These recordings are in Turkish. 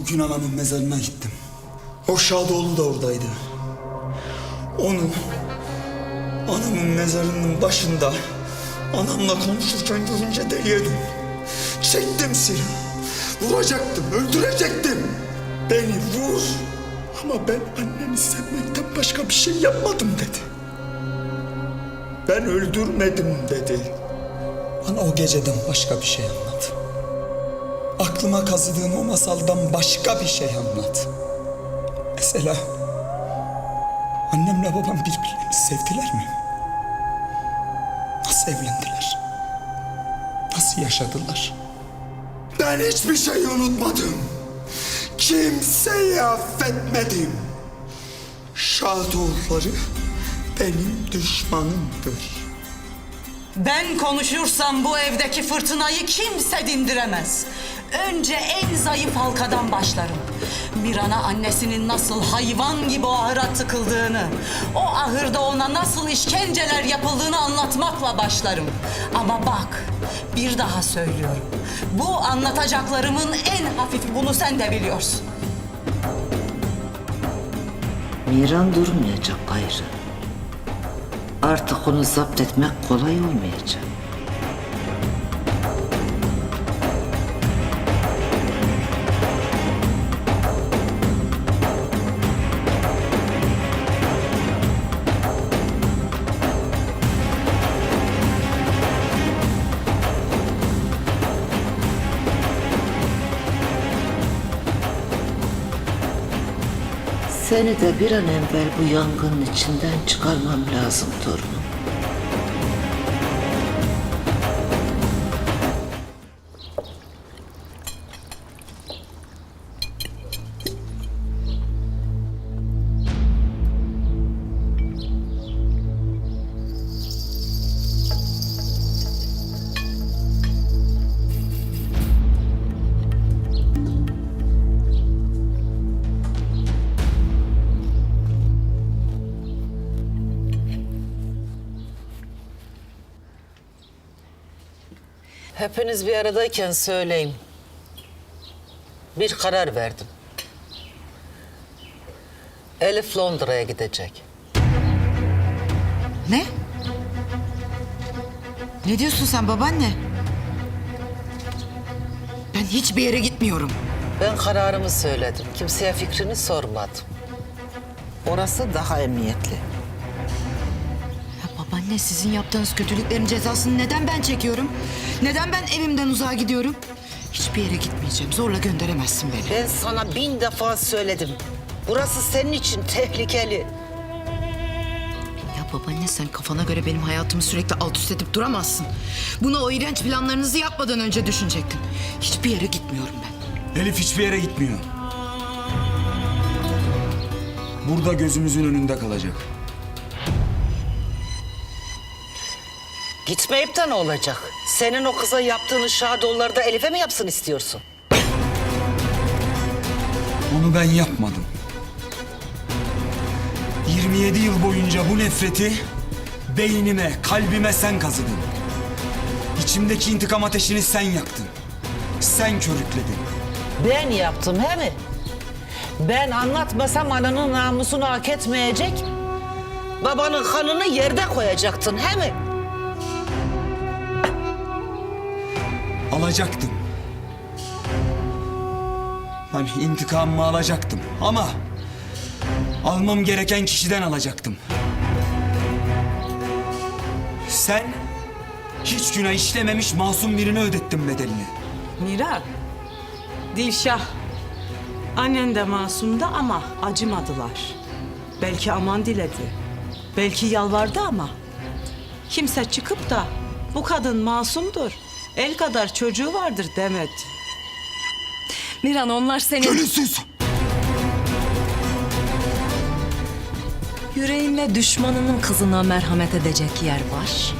Bugün anamın mezarına gittim. O Şadoğlu da oradaydı. Onu anamın mezarının başında anamla konuşurken görünce deliye döndüm. Çektim silahı. Vuracaktım, öldürecektim. Beni vur. Ama ben anneni sevmekten başka bir şey yapmadım dedi. Ben öldürmedim dedi. Bana o geceden başka bir şey anlat. Aklıma kazıdığın o masaldan başka bir şey anlat. Mesela annemle babam birbirlerini sevdiler mi? Nasıl evlendiler? Nasıl yaşadılar? Ben hiçbir şey unutmadım. Kimseyi affetmedim. Şadoğulları benim düşmanımdır. Ben konuşursam bu evdeki fırtınayı kimse dindiremez. Önce en zayıf halkadan başlarım. Bir ana annesinin nasıl hayvan gibi o ahıra tıkıldığını, o ahırda ona nasıl işkenceler yapıldığını anlatmakla başlarım. Ama bak, bir daha söylüyorum. Bu anlatacaklarımın en hafifi bunu sen de biliyorsun. Miran durmayacak gayrı. Artık onu zapt etmek kolay olmayacak. Seni de bir an evvel bu yangının içinden çıkarmam lazım torunum. Hepiniz bir aradayken söyleyeyim. Bir karar verdim. Elif Londra'ya gidecek. Ne? Ne diyorsun sen babaanne? Ben hiçbir yere gitmiyorum. Ben kararımı söyledim. Kimseye fikrini sormadım. Orası daha emniyetli. Babaanne sizin yaptığınız kötülüklerin cezasını neden ben çekiyorum? Neden ben evimden uzağa gidiyorum? Hiçbir yere gitmeyeceğim. Zorla gönderemezsin beni. Ben sana bin defa söyledim. Burası senin için tehlikeli. Ya babaanne sen kafana göre benim hayatımı sürekli alt üst edip duramazsın. Bunu o iğrenç planlarınızı yapmadan önce düşünecektin. Hiçbir yere gitmiyorum ben. Elif hiçbir yere gitmiyor. Burada gözümüzün önünde kalacak. Gitmeyip de ne olacak? Senin o kıza yaptığını Şadoğulları da Elif'e mi yapsın istiyorsun? Onu ben yapmadım. 27 yıl boyunca bu nefreti beynime, kalbime sen kazıdın. İçimdeki intikam ateşini sen yaktın. Sen körükledin. Ben yaptım he mi? Ben anlatmasam ananın namusunu hak etmeyecek. Babanın kanını yerde koyacaktın he mi? Alacaktım. Hani intikamımı alacaktım ama almam gereken kişiden alacaktım. Sen hiç günah işlememiş masum birine ödettin bedelini. Miran, Dilşah. Annen de masumdu ama acımadılar. Belki aman diledi. Belki yalvardı ama. Kimse çıkıp da bu kadın masumdur. El kadar çocuğu vardır demedi. Miran onlar senin Gönülsüz! yüreğinde düşmanının kızına merhamet edecek yer var.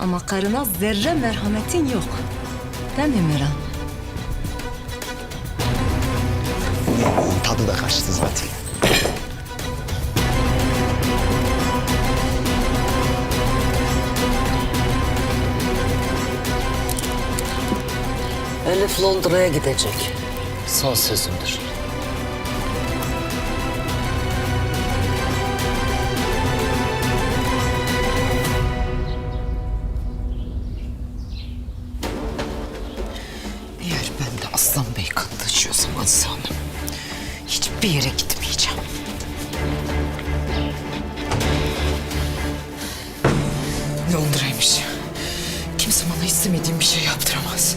Ama karına zerre merhametin yok. Değil mi Miran? Tadı da kaçtı zaten. Elif Londra'ya gidecek. son sözümdür. Eğer ben de Aslan Bey Azize Hanım, hiçbir yere gitmeyeceğim. Londra'ymış. Kimse bana istemediğim bir şey. Yaptıramaz.